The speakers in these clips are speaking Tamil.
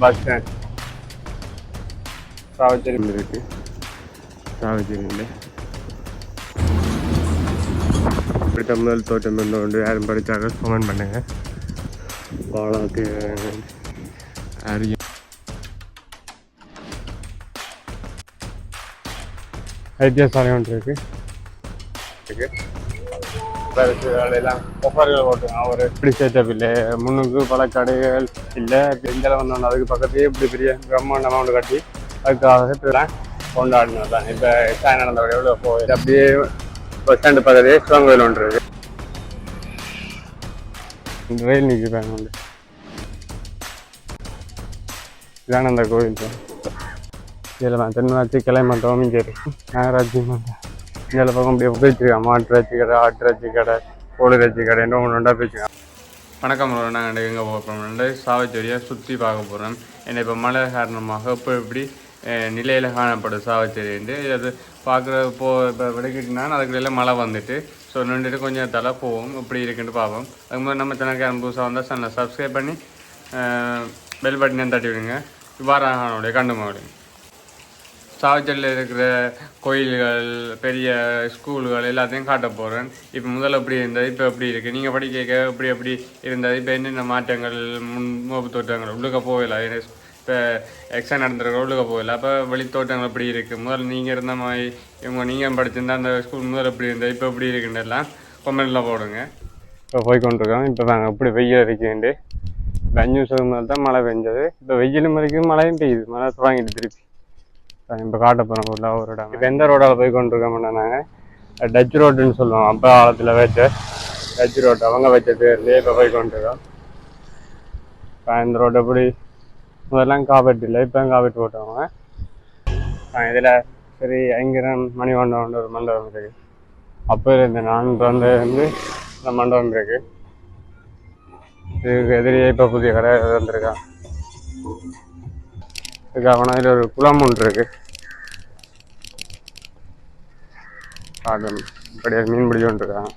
பஸ் ஸ்டாண்ட் சாவச்சேரி இருக்கு சாவச்சேரியில் இப்படி முதல் தோட்டம் என்ன உண்டு யாரும் படித்தாங்க கமெண்ட் பண்ணுங்க பாலாக்கு அரிய வைத்தியசாலை ஒன்று இருக்கு இருக்கு பரிசு வேலையெல்லாம் ஒஃபர்கள் ஒரு இப்படி செட்டப் இல்லை முன்னுக்கு பல கடைகள் இல்லை. இந்தியாவில் வந்தோம் அதுக்கு பக்கத்துலேயே இப்படி பெரிய பிரம்மாண்ட அமௌண்ட் கட்டி அதுக்காக இப்படிலாம் கொண்டாடினோம் தான். இப்போ சாய் நடந்த எவ்வளோ போகுது அப்படியே பஸ் ஸ்டாண்டு பக்கத்துலேயே சிவன் கோயில் ஒன்று இருக்குது ரயில் நிற்கிறாங்க வந்து இதான அந்த கோயில். சார் இதில் கிளை மண்டபம் இங்கே இருக்கு நாகராஜி மண்டபம். இந்த பக்கம் அப்படியே போயிட்டுருக்கான் மாட்டு இறைச்சி கடை ஆட்டு இறைச்சி கடை கோழி இறைச்சி கடை என்ன ஒன்று ரெண்டா போயிட்டுருக்கான் வணக்கம் நாங்கள் எங்கே போக போகிறோம் சாவச்சேரியை சுற்றி பார்க்க போகிறோம் ஏன்னா இப்போ மழை காரணமாக இப்போ இப்படி நிலையில் காணப்படும் சாவச்சேரின்ட்டு அது பார்க்குற போ இப்போ விடைக்கிட்டுனா அதுக்குள்ள மழை வந்துட்டு ஸோ நின்றுட்டு கொஞ்சம் தலை போவோம் இப்படி இருக்குன்ட்டு பார்ப்போம் அதுக்கு மாதிரி நம்ம சேனலுக்கு புதுசாக வந்தால் சேனலை சப்ஸ்கிரைப் பண்ணி பெல் பட்டனை தட்டி விடுங்க இவ்வாறாக கண்டு மாவட்டம் சாவச்சேரியில் இருக்கிற கோயில்கள் பெரிய ஸ்கூல்கள் எல்லாத்தையும் காட்ட போகிறேன் இப்போ முதல்ல எப்படி இருந்தது இப்போ எப்படி இருக்குது நீங்கள் படிக்க எப்படி எப்படி இருந்தது. இப்போ என்னென்ன மாற்றங்கள் முன் மோப்பு தோட்டங்கள் உள்ளுக்க போகல. இப்போ எக்ஸாம் நடந்துருக்க உள்ளுக்க போகல. அப்போ வெளி தோட்டங்கள் எப்படி இருக்குது முதல்ல நீங்கள் இருந்த மாதிரி இவங்க நீங்கள் படிச்சிருந்தா அந்த ஸ்கூல் முதல்ல எப்படி இருந்தது. இப்போ எப்படி இருக்குன்னு எல்லாம் கொமெண்டில் போடுங்க. இப்போ போய் கொண்டிருக்கோம் இப்போ நாங்கள் எப்படி வெயில் இருக்குண்டு இப்போ அஞ்சு நிமிஷத்துக்கு முதல் தான் மழை பெஞ்சது. இப்போ வெயிலும் வரைக்கும் மழையும் பெய்யுது. மழை தொடங்கிட்டு திருப்பி. இப்போ காட்ட போகிறோம் உள்ள ஒரு இடம் இப்போ எந்த ரோடால் போய் கொண்டிருக்கோம்னா நாங்கள் டச் ரோடுன்னு சொல்லுவோம். அப்போ காலத்தில் வச்ச டச் ரோடு அவங்க வச்சது இருந்தே இப்போ போய் கொண்டிருக்கோம். இப்போ இந்த ரோடு எப்படி? முதல்லாம் காப்பீட்டு இல்லை இப்போ காப்பீட்டு போட்டவங்க. இதில் சரி ஐங்கரம் மணிமண்டபம் ஒரு மண்டபம் இருக்குது அப்போ இருந்து நான் பிறந்ததுலேருந்து வந்து இந்த மண்டபம் இருக்குது இதுக்கு எதிரியே இப்போ புதிய கடை வந்திருக்கான் இதுக்காக இதில் ஒரு குளம் ஒன்று இருக்குது காட்டும் இப்படியே மீன் பிடிச்சு கொண்டிருக்காங்க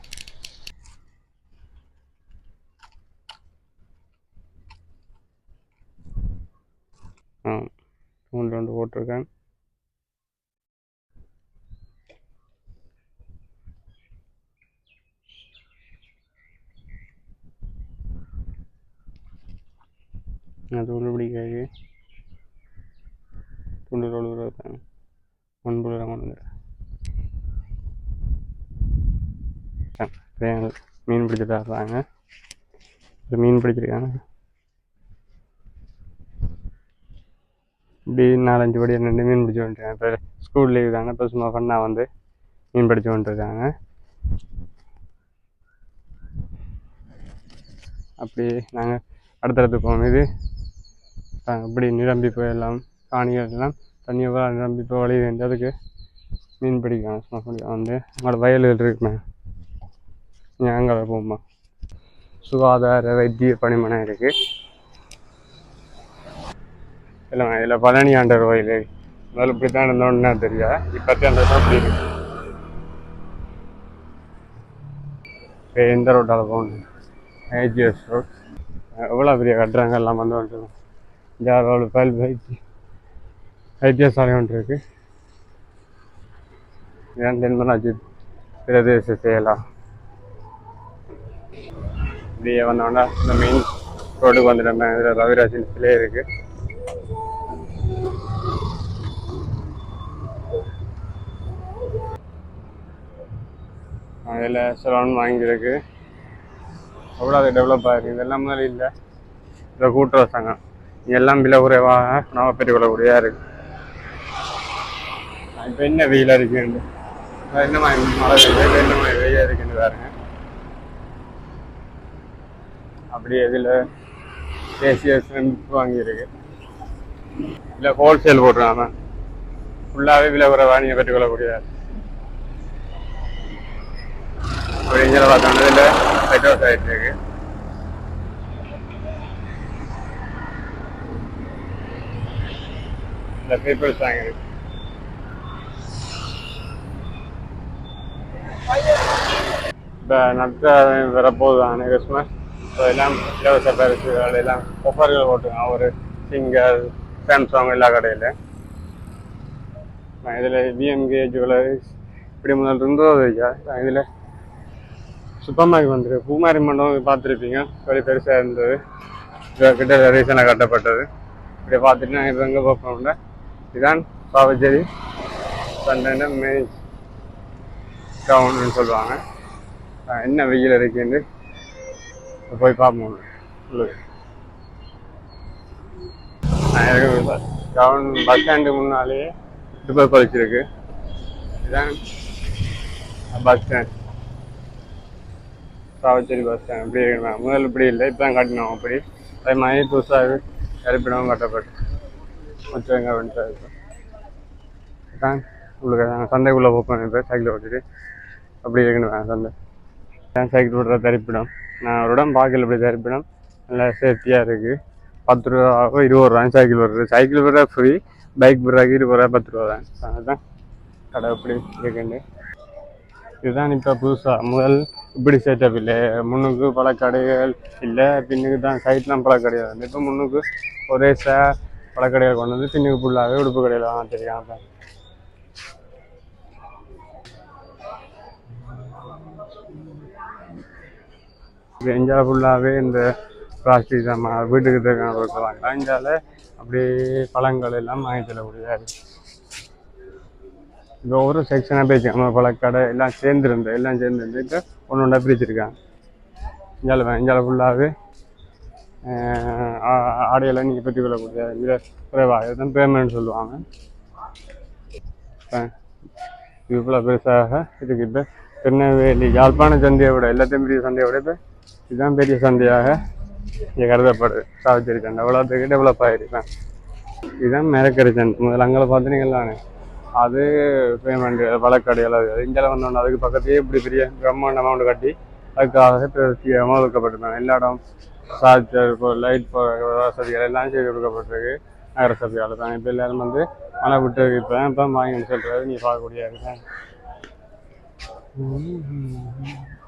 ஆ தூண்டில் வந்து போட்டிருக்கேன். அது ஒன்று பிடிக்காது. துண்டு ரோடு இருபத்தாங்க முன்புல இருக்கேன் மீன் பிடிச்சிட்டு வர்றாங்க ஒரு மீன் பிடிச்சிருக்காங்க இப்படி நாலஞ்சு படி ரெண்டு மீன் பிடிச்சி வந்துருக்காங்க இப்போ ஸ்கூல் லீவ் தாங்க. இப்போ சும்மா ஃபன்னாக வந்து மீன் பிடிச்சி வந்துருக்காங்க அப்படி நாங்கள் அடுத்தடுத்து போகும் இது. இப்படி நிரம்பி போயெல்லாம் காணிகள் எல்லாம் தண்ணியை நிரம்பி இப்போ வழி வந்து அதுக்கு மீன் பிடிக்கலாம். சும்மா பிடிக்கும் வந்து. நம்மளோட வயல்கள் இருக்குமே நீங்கள் அங்கே சுகாதார வைத்திய பணிமனை இருக்குது இல்லை இதில் பழனி ஆண்டர் கோயில் முதல்ல இப்படி தான் இருந்தோன்னு தெரியா இப்போத்தே அந்த தான் இப்படி இருக்கு எந்த ரோட்டால் போகணும். ஏஜிஎஸ் ரோட் எவ்வளோ பெரிய கட்டுறாங்க எல்லாம் வந்து வந்துருக்கோம் ஜாரோட பல் வைத்திய வைத்தியசாலை ஒன்று இருக்குது பிரதேச செயலா? இப்படியே வந்தோன்னா இந்த மெயின் ரோடுக்கு வந்துட்டோம். இதில் ரவிராஜின் சிலை இருக்கு. அதில் சலோன் வாங்கியிருக்கு. அவ்வளோ அது டெவலப் ஆகிருக்கு இதெல்லாம் மாதிரி இல்லை. இதில் கூட்டுறவு சங்கம். எல்லாம் விலை குறைவாக நவப்பெரிய விலை குறையாக இருக்கு. இப்போ என்ன வெயிலாக இருக்குன்னு என்ன மாதிரி மழை பெய்யுது. என்ன மாதிரி வெயில் இருக்குன்னு பாருங்க. அப்படியே இதில் தேசிய வாங்கியிருக்கு. இல்லை ஹோல்சேல் போட்டுருக்காங்க. ஃபுல்லாகவே விலை குறைவாக நீங்கள் பெற்றுக்கொள்ளக்கூடிய அப்படி இங்கே பார்த்தோம்னா இதில் பெட்ரோல் ஆகிட்டு இருக்கு. இந்த பீப்புள்ஸ் வாங்கியிருக்கு இப்போ நடத்த வரப்போகுது கிறிஸ்மஸ் எல்லாம் இலவச பரிசுகள் எல்லாம் ஒஃபர்கள் போட்டுங்க ஒரு சிங்கர் சாம்சங் எல்லா கடையில். இதில் விஎம்கே ஜுவல்லரிஸ் இப்படி முதல் இருந்தது நான் இதில் சூப்பர் மார்க்கெட் வந்துருக்கு. பூமாரி மண்டபம் பார்த்துருப்பீங்க. ஒரு பெருசாக இருந்தது. கிட்ட ரீசனாக கட்டப்பட்டது. இப்படி பார்த்துட்டு நான் இப்போ எங்கே பார்ப்போம்னா இதுதான் பாவச்சேரி சண்டை மெயின் டவுன்னு சொல்லுவாங்க. என்ன வெயில் இருக்குன்னு போய் பார்ப்போம். உங்களுக்கு டவுன் பஸ் ஸ்டாண்டு முன்னாலேயே டிப்பர் காலேஜ் இருக்கு. இதுதான் bus stand. Chavacheri bus stand. இப்படி இருக்கணும் முதல்ல இப்படி இல்லை இப்போ தான் கட்டினோம் அப்படி. அதே மாதிரி புதுசாக இருப்பிடமும் கட்டப்பட்டு. கொஞ்சம் எங்கே இருக்கும் தான் உங்களுக்கு நாங்கள் சந்தைக்குள்ளே போப்போம் இப்போ சைக்கிள் ஓட்டிட்டு. அப்படி இருக்கணும் சந்தை. சைக்கிள் விடுற தரிப்பிடம் நான் ஒரு இடம் பார்க்கல இப்படி தரிப்பிடம் நல்லா சேஃப்டியாக இருக்குது பத்து ரூபாவோ இருபது ரூபா சைக்கிள் வருது. சைக்கிள் விட ஃப்ரீ பைக் விடுறாக்கு இருபது ரூபா பத்து ரூபா தான். அதுதான் கடை இப்படி இருக்குன்னு. இதுதான் இப்போ புதுசாக முதல் இப்படி செட்டப் இல்லை. முன்னுக்கு பல கடைகள் இல்லை. பின்னுக்கு தான் சைட்லாம் பல கடைகள். வந்து இப்போ முன்னுக்கு ஒரே ச பல கடைகள் கொண்டு வந்து பின்னுக்கு ஃபுல்லாகவே உடுப்பு கடையில் தான் தெரியும். இது ஃபுல்லாகவே இந்த பிளாஸ்டிக் சாமான் வீட்டுக்கு தேவையான பொருட்கள் வாங்கலாம் அப்படியே பழங்கள் எல்லாம் வாங்கி செல்லக்கூடியதாக இருக்குது இப்போ ஒரு செக்ஷனாக பிரிச்சிருக்காங்க பழக்கடை எல்லாம் சேர்ந்துருந்து எல்லாம் சேர்ந்துருந்து இப்போ ஒன்று ஒன்றா பிரிச்சுருக்காங்க. இஞ்சால இந்தியாவில் ஃபுல்லாகவே ஆடையெல்லாம் நீங்கள் பெற்றுக்கொள்ளக்கூடிய மிக குறைவாக இதுதான் பேமெண்ட் சொல்லுவாங்க. இப்போ இவ்வளோ பெருசாக இதுக்கு இப்போ திருநெல்வேலி யாழ்ப்பாண சந்தையை விட எல்லாத்தையும் பெரிய சந்தையை விட இப்போ இதுதான் பெரிய சந்தையாக இங்கே கருதப்படுது. சாவிச்சேரி சந்தை. அவ்வளோத்துக்கு டெவலப் ஆகிருக்கேன் இதுதான் மிரக்கரை சந்தை. முதல்ல அங்கே பார்த்தீங்கன்னானே அது பேமெண்ட் வழக்கடையில் அது இந்தியாவில் வந்தோன்னே அதுக்கு பக்கத்துலேயே இப்படி பெரிய பிரம்மாண்ட அமௌண்ட் கட்டி அதுக்காக அமௌண்ட் எல்லா இடம் சார்ஜர் இப்போ லைட் வசதிகள் எல்லாம் செய்து கொடுக்கப்பட்டிருக்கு. நகர சபையால் தான். இப்போ எல்லாரும் வந்து மழை விட்டு இப்போ இப்போ வாங்கி சொல்கிறது நீ பார்க்கக்கூடிய இருக்கேன்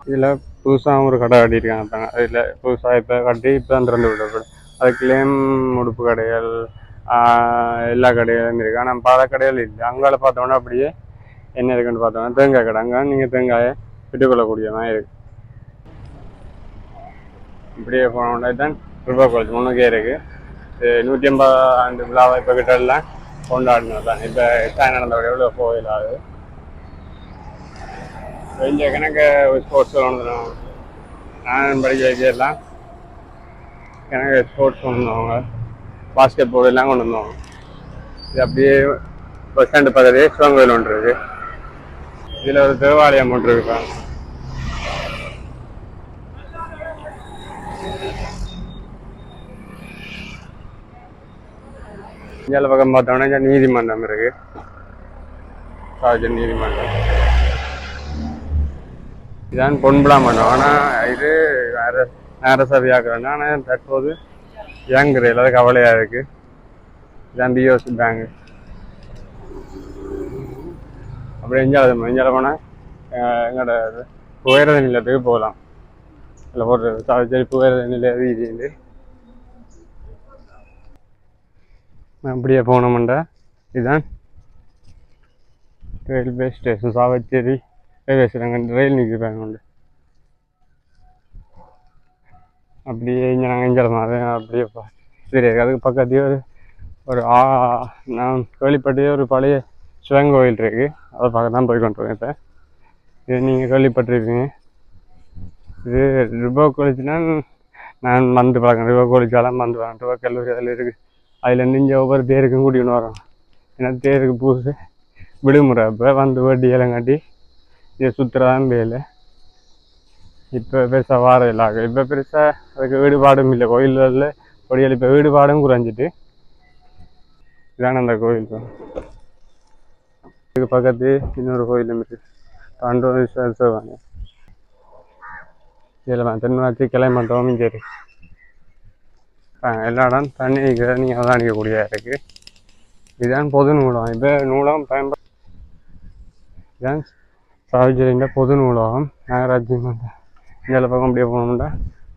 இதில் புதுசாக ஒரு கடை கட்டியிருக்காங்க பாருங்க அதில் புதுசாக இப்போ கட்டி இப்போ தான் திறந்து விடப்படும் அது கிளேம் உடுப்பு கடைகள் எல்லா கடைகளும் இருக்குது ஆனால் பல கடைகள் இல்லை. அங்கால பார்த்தோன்னா அப்படியே என்ன இருக்குன்னு பார்த்தோம்னா தேங்காய் கடை. அங்கே நீங்கள் தேங்காயை விட்டுக்கொள்ளக்கூடிய மாதிரி இருக்கு. இப்படியே போனோம்னா தான் ரூபா காலேஜ் முன்னுக்கே இருக்குது நூற்றி ஐம்பது ஆண்டு விழாவை இப்போ கிட்ட எல்லாம் கொண்டாடினது தான் இப்போ தான் நடந்த எவ்வளோ போயிடாது இங்கே கணக்கு ஸ்போர்ட்ஸ் வந்துடும் நான் படிக்க வைக்கலாம் எனக்கு ஸ்போர்ட்ஸ் கொண்டு பாஸ்கெட் போர்டு எல்லாம் கொண்டு வந்தோம். இது அப்படியே பஸ் ஸ்டாண்டு பக்கத்துலேயே சிவன் கோயில் ஒன்று இருக்கு. இதில் ஒரு தேவாலயம் ஒன்று இருக்கு பாருங்க. பக்கம் பார்த்தோம்னா நீதிமன்றம் இருக்கு. ராஜன் நீதிமன்றம். இதான் பொன்புலா மன்றம் ஆனால் இது வேற நேர சபையாக்குறேன் ஆனால் தற்போது இயங்குற இல்லாத கவலையாக இருக்கு. இதான் பிஓசி பேங்கு அப்படி எஞ்சாவது எஞ்சால போனால் எங்களோட புகையிரத நிலையத்துக்கு போகலாம். இல்லை போடுறது சார்ஜர் புகையிரத நிலைய வீதியிலேருந்து அப்படியே போனோம்டா இதுதான் railway station Chavacheri railway station rail நிற்கிறாங்க உண்டு. அப்படியே இங்கே நாங்கள் இங்கே அது அப்படியே தெரியாது சரி அதுக்கு பக்கத்துலேயே ஒரு ஒரு ஆ நான் கேள்விப்பட்டதே ஒரு பழைய சிவன் கோயில் இருக்குது அதை பார்க்க தான் போய் கொண்டிருக்கேன் இப்போ. இது நீங்கள் கேள்விப்பட்டிருக்கீங்க இது ரிபோ காலேஜ்னா நான் மந்து பார்க்குறேன் ரிபோ காலேஜாலாம் மந்து பார்க்குறேன் ரிபோ கல்லூரி அதில் இருக்குது அதுலேருந்து இங்கே ஒவ்வொரு தேருக்கும் கூட்டிகிட்டு வரோம். ஏன்னா தேருக்கு புதுசு விடுமுறை அப்போ வந்து வட்டி எல்லாம் கட்டி இதை சுற்றுறாதான் வேலை இப்போ பெருசாக வார இல்லாக இப்போ பெருசாக அதுக்கு ஈடுபாடும் இல்லை. கோயில்களில் கொடிகள் இப்போ ஈடுபாடும் குறைஞ்சிட்டு இதான அந்த கோயில் இதுக்கு பக்கத்து இன்னொரு கோயிலும் இருக்குது பாண்டவ சிவாங்க இதில் தென்னாச்சி கிளை மண்டபம் இங்கே இருக்கு எல்லா இடம் தண்ணி நீங்கள் தான் அடிக்கக்கூடிய இருக்குது இதுதான் பொது நூலகம். இப்போ நூலம் பயன்பட இதுதான் சாவிச்சேரியில் பொது நூலகம் நாகராஜன் மன்ற இந்த பக்கம் அப்படியே போனோம்னா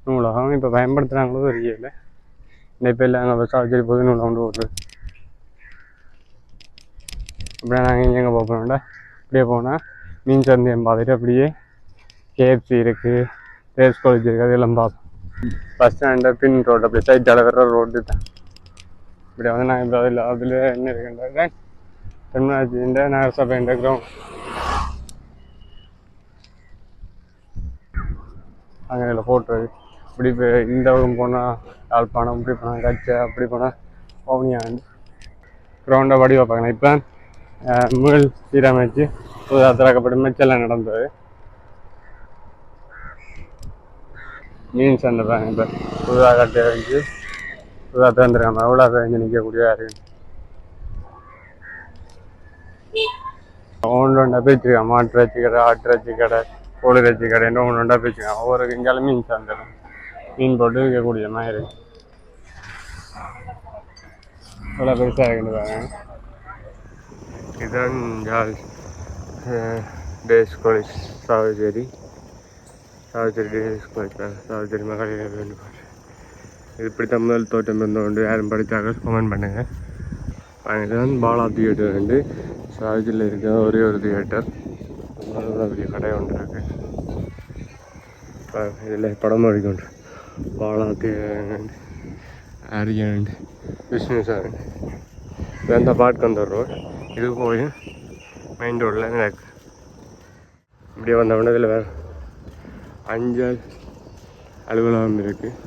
நூலகம் இப்போ பயன்படுத்துகிறாங்களோ தெரியல இப்போ இல்லை அங்கே பஸ் பொது நூலகம்னு ஒரு அப்படியே நாங்கள் இங்கே எங்கே போகிறோம்டா அப்படியே போனால் மீன் சந்தையம் பார்த்துட்டு அப்படியே கேஎஃப்சி இருக்குது ரேஸ் காலேஜ் இருக்குது அதெல்லாம் பார்ப்போம் பஸ் ஸ்டாண்டு பின் ரோடு அப்படியே சைட்டால் வர ரோடு தான் இப்படி வந்து நாங்கள் இப்போ அதில் அதில் என்ன இருக்குன்றாங்க தமிழ்நாட்டின் நகரசபை கிரவுண்ட் அங்கே இதில் போட்டுறது இப்படி இந்த பக்கம் போனால் யாழ்ப்பாணம் இப்படி போனால் கச்சை அப்படி போனால் பவுனியாண்டு கிரவுண்டை வடி பார்க்கணும் இப்போ முதல் சீரமைச்சு புதுதாக திறக்கப்பட்ட மெச்செல்லாம் நடந்தது. மீன் சண்டை தான் இப்போ புதுதாக கட்டி வச்சு புதுதாக திறந்துருக்காங்க அவ்வளோ பேர் இங்கே நிற்கக்கூடிய இருக்கு ஒன்று ஒன்றா பிரிச்சிருக்கேன் மாட்டு வச்சு கடை ஆட்டு வச்சு கடை. கோழி இறைச்சி கடை ஒன்று ஒன்றா பேச்சுருக்கான் ஒவ்வொரு இங்காலும் மீன் சார்ந்துடும் மீன் போட்டு விற்கக்கூடிய மாதிரி இருக்குது நல்லா பெருசாக இருக்குது பாருங்க. இதுதான் ஜால் டேஸ் காலேஜ் சாவச்சேரி. சாவச்சேரி டேஸ் காலேஜ் சாவச்சேரி மகளிர் வேண்டும் இது இப்படி தான் முதல் தோட்டம் இருந்தோண்டு யாரும் படித்தாங்க கமெண்ட் பண்ணுங்கள் இதுதான் பாலா தியேட்டர் வந்து சாவச்சேரியில் இருக்க ஒரே ஒரு தியேட்டர் பெரிய கடை ஒன்று இருக்கு இதில் படம் எடுக்கொண்டு பாலா அரியன் விஷ்ணு சார் இது பாட்டுக்கு பாட்கந்தர் இது போய் மெயின் ரோடில் எனக்கு இப்படியே வந்த இதில் வேறு அஞ்சு அலுவலகம் இருக்குது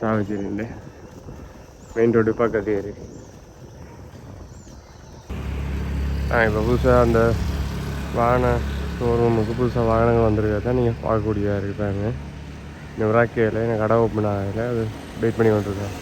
சாவிச்சேரியில் மெயின் ரோடு பக்கத்து ஏரி ஆ இப்போ புதுசாக அந்த வாகன ஷோரூமுக்கு புதுசாக வாகனங்கள் வந்திருக்கிறத நீங்கள் பார்க்கக்கூடியதாக இருக்குது பாருங்க. இந்த விராக்கியில் எனக்கு கடை ஓப்பன் ஆகலை அது வெயிட் பண்ணி கொண்டிருக்கேன்.